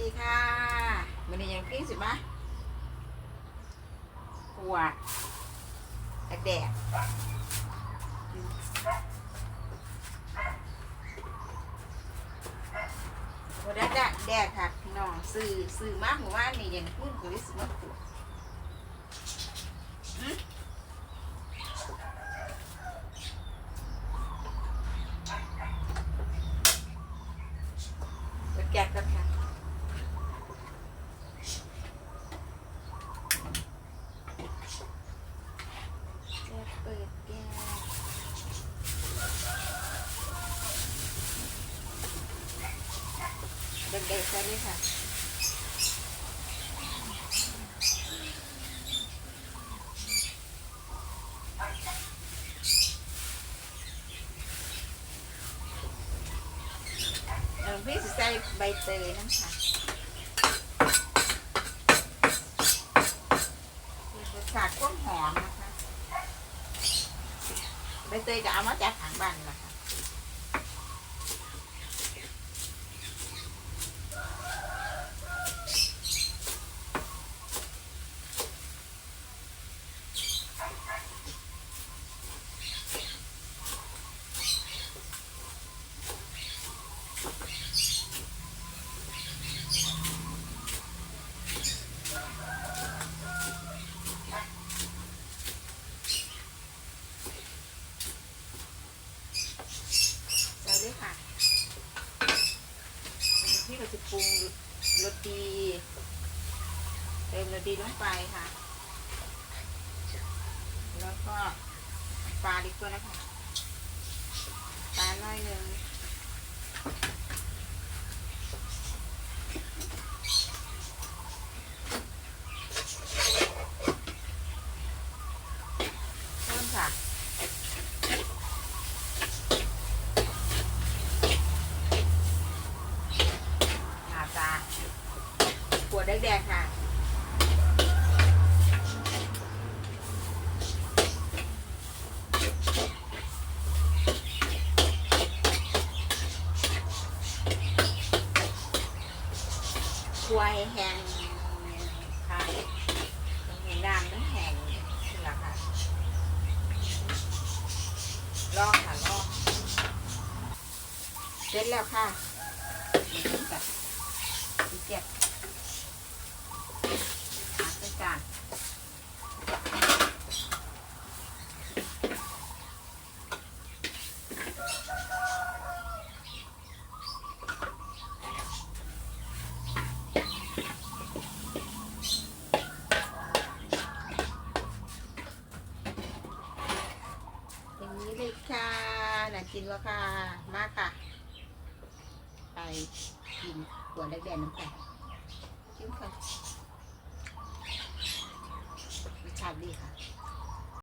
ดีค่ะมันนี้ยังพี่สิมะขวดแดดวันแดดแดดค่ะพี่น้องซื้อซื้อมากหมู่บ้านนี่ยังขึ้นกูได้สิมาขวดอืมเปิดแก๊สกันค่ะ จะเปิดแก้ว เด็กๆใช่ไหมค่ะพี่ใส่ใบเตยน้ำค่ะมีรสาติความหอมนะคะ ใบเตยก็เอามาจากทางบ้านนะคะ ก็จะปรุงรสดีเติมรสดีลงไปค่ะ แล้วก็ปลาดีกว่านะคะปลาน้อยหนึ่งเพิ่มค่ะ อาจารย์ขวดแดงๆค่ะ ค วยแห้งค่ะเห็นน้ำมันแห้งนี่แหละค่ะลอกค่ะลอกเสร็จแล้วค่ะนี่ค่ะเจ็บหาใส่จานอย่างนี้เลยค่ะ น่ากินวค่ะ มากค่ะ ไปกินขวดแดงน้ำแข็ง